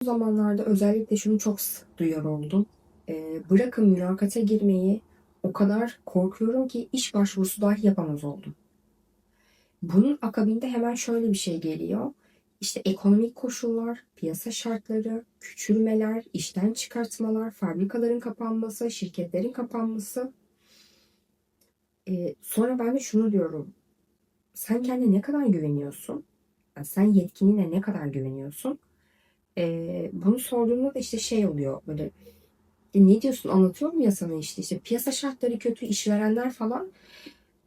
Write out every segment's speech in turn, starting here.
Bu zamanlarda özellikle şunu çok duyar oldum. Ee, bırakın mülakata girmeyi o kadar korkuyorum ki iş başvurusu dahi yapamaz oldum. Bunun akabinde hemen şöyle bir şey geliyor. İşte ekonomik koşullar, piyasa şartları, küçülmeler, işten çıkartmalar, fabrikaların kapanması, şirketlerin kapanması. Ee, sonra ben de şunu diyorum. Sen kendine ne kadar güveniyorsun? Yani sen yetkinine ne kadar güveniyorsun? Ee, bunu sorduğumda da işte şey oluyor böyle "E, ne diyorsun? Anlatıyorum ya sana işte işte piyasa şartları kötü işverenler falan.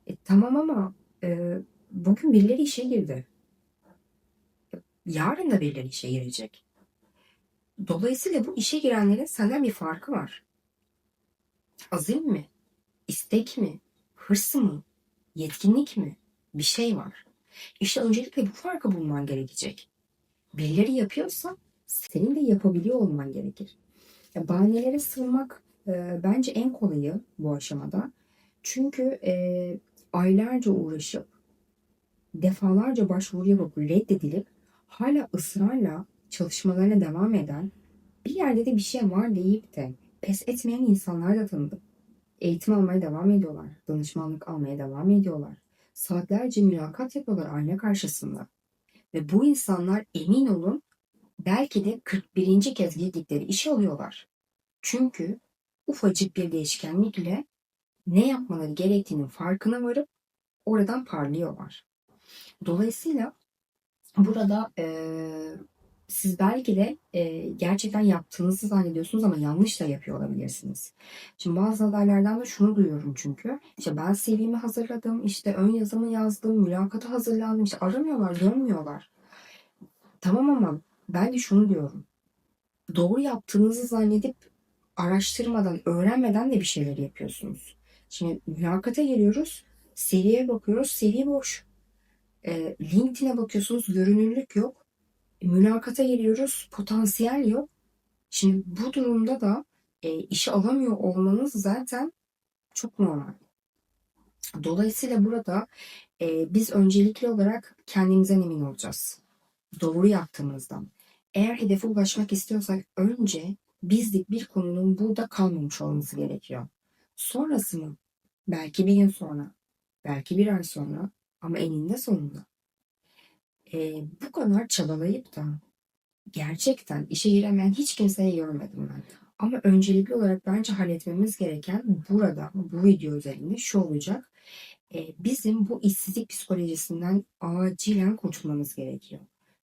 E, tamam ama e, bugün birileri işe girdi. Yarın da birileri işe girecek. Dolayısıyla bu işe girenlerin senden bir farkı var. Azim mi? İstek mi? Hırs mı? Yetkinlik mi? Bir şey var. İşte öncelikle bu farkı bulman gerekecek. Birileri yapıyorsa senin de yapabiliyor olman gerekir. Ya bahanelere sığınmak e, bence en kolayı bu aşamada. Çünkü e, aylarca uğraşıp defalarca başvuru yapıp reddedilip hala ısrarla çalışmalarına devam eden bir yerde de bir şey var deyip de pes etmeyen insanlar da tanıdım. Eğitim almaya devam ediyorlar. Danışmanlık almaya devam ediyorlar. Saatlerce mülakat yapıyorlar ayna karşısında. Ve bu insanlar emin olun belki de 41. kez girdikleri işe alıyorlar. Çünkü ufacık bir değişkenlikle ne yapmaları gerektiğinin farkına varıp oradan parlıyorlar. Dolayısıyla burada eee, siz belki de eee, gerçekten yaptığınızı zannediyorsunuz ama yanlış da yapıyor olabilirsiniz. Şimdi bazı adaylardan da şunu duyuyorum çünkü. İşte ben CV'mi hazırladım, işte ön yazımı yazdım, mülakata hazırlandım, işte aramıyorlar, dönmüyorlar. Tamam ama ben de şunu diyorum. Doğru yaptığınızı zannedip araştırmadan, öğrenmeden de bir şeyler yapıyorsunuz. Şimdi mülakata geliyoruz, CV'ye bakıyoruz, CV boş. E, LinkedIn'e bakıyorsunuz, görünürlük yok. E, mülakata geliyoruz, potansiyel yok. Şimdi bu durumda da e, işe alamıyor olmanız zaten çok normal. Dolayısıyla burada e, biz öncelikli olarak kendimizden emin olacağız. Doğru yaptığımızdan. Eğer hedefe ulaşmak istiyorsak önce bizlik bir konunun burada kalmamış olması gerekiyor. Sonrasını belki bir gün sonra, belki bir ay sonra ama eninde sonunda e, bu kadar çabalayıp da gerçekten işe giremeyen hiç kimseyi görmedim ben. Ama öncelikli olarak bence halletmemiz gereken burada bu video üzerinde şu olacak. E, bizim bu işsizlik psikolojisinden acilen kurtulmamız gerekiyor.